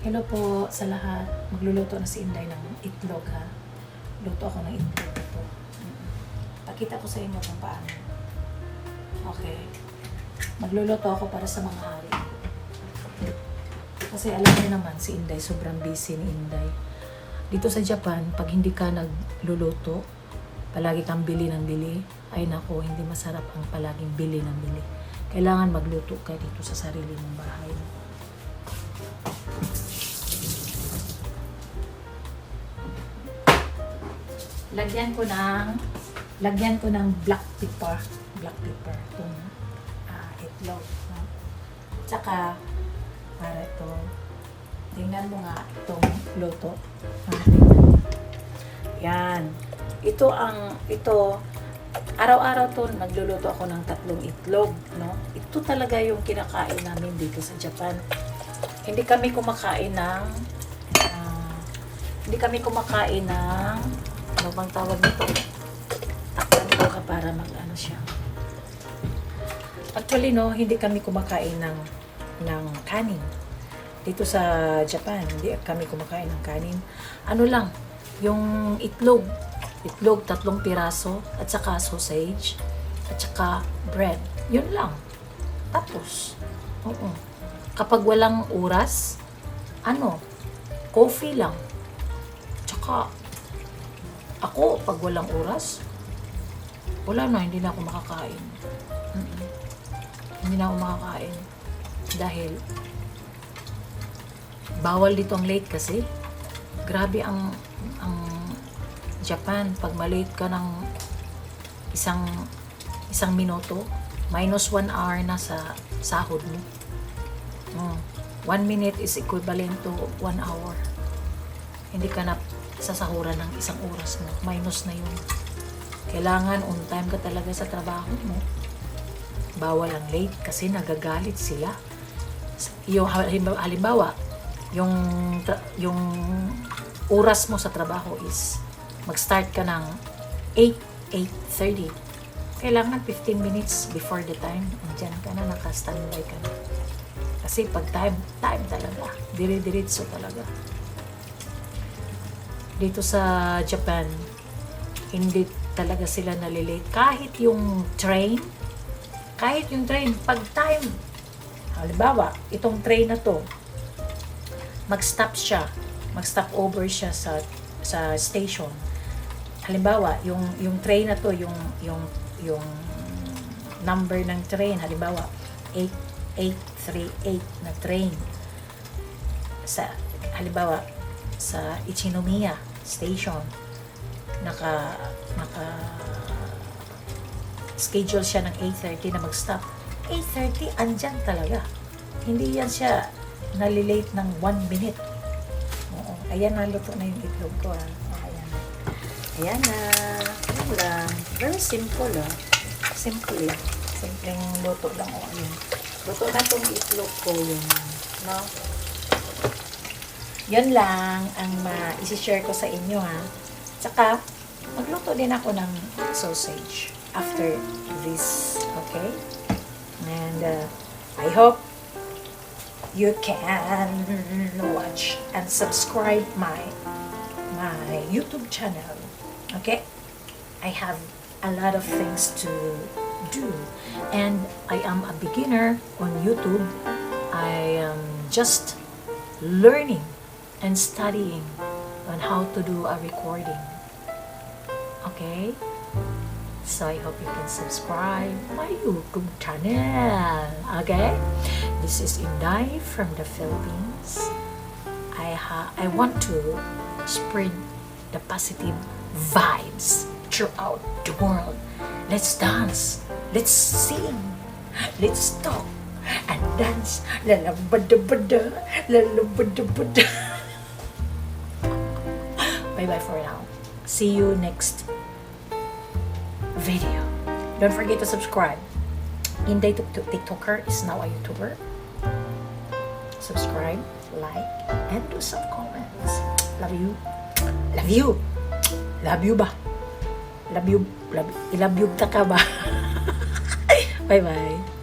Hello po sa lahat. Magluluto na si Inday ng itlog ha. Luto ako ng itlog. Mm. Pakita ko sa inyo kung paano. Okay. Magluluto ako para sa mga hari. Kasi alam niyo naman si Inday, sobrang busy ni Inday. Dito sa Japan, pag hindi ka nagluluto, palagi kang bili ng bili, ay nako, hindi masarap ang palaging bili ng bili. Kailangan magluto ka dito sa sarili mong bahay. Lagyan ko ng lagyan ko ng black pepper black pepper itong ah, itlog no? tsaka para ito tingnan mo nga itong luto. Ah, yan. Ito ang ito araw-araw to nagluluto ako ng tatlong itlog no? Ito talaga yung kinakain namin dito sa Japan. Hindi kami kumakain ng ah, hindi kami kumakain ng ano bang tawag nito? Takpan ko ka para mag ano siya. Actually no, hindi kami kumakain ng ng kanin. Dito sa Japan, hindi kami kumakain ng kanin. Ano lang, yung itlog. Itlog, tatlong piraso, at saka sausage, at saka bread. Yun lang. Tapos, oo. Kapag walang oras, ano, coffee lang. Tsaka, ako, pag walang oras, wala na, hindi na ako makakain. Mm-mm. Hindi na ako makakain. Dahil, bawal dito ang late kasi. Grabe ang, ang Japan, pag malate ka ng isang, isang minuto, minus one hour na sa sahod mo. Mm. One minute is equivalent to one hour. Hindi ka na sasahuran ng isang oras mo. Minus na yun. Kailangan on time ka talaga sa trabaho mo. Bawal ang late kasi nagagalit sila. Yung halimbawa, yung yung oras mo sa trabaho is mag-start ka ng 8, 8.30. Kailangan 15 minutes before the time. Andiyan ka na, naka-standby ka na. Kasi pag time, time talaga. Dire-diretso talaga dito sa Japan, hindi talaga sila nalilate. Kahit yung train, kahit yung train, pag time, halimbawa, itong train na to, mag-stop siya, mag-stop over siya sa sa station. Halimbawa, yung yung train na to, yung yung yung number ng train, halimbawa, 8838 na train. Sa halimbawa, sa Ichinomiya station. Naka naka schedule siya ng 8.30 na mag-stop. 8.30 andyan talaga. Hindi yan siya nalilate ng 1 minute. Oo ayan na luto na yung itlog ko ah. Oh, ayan ayan na. Ayan lang very simple ah. Simple lang simpleng luto lang oh ayan. Luto na tong itlog ko yun no yun lang ang ma-share ko sa inyo ha. Tsaka, magluto din ako ng sausage after this. Okay? And uh, I hope you can watch and subscribe my my YouTube channel. Okay? I have a lot of things to do and I am a beginner on YouTube. I am just learning and studying on how to do a recording. Okay? So I hope you can subscribe my YouTube channel. Okay? This is Inday from the Philippines. I ha- I want to spread the positive vibes throughout the world. Let's dance. Let's sing. Let's talk and dance. Lalabada-bada. Lalabada-bada. Bye-bye for now. See you next video. Don't forget to subscribe. Inday TikToker is now a YouTuber. Subscribe, like, and do some comments. Love you. Love you. Love you ba? Love you. Love, ilove you ka ba? Bye-bye.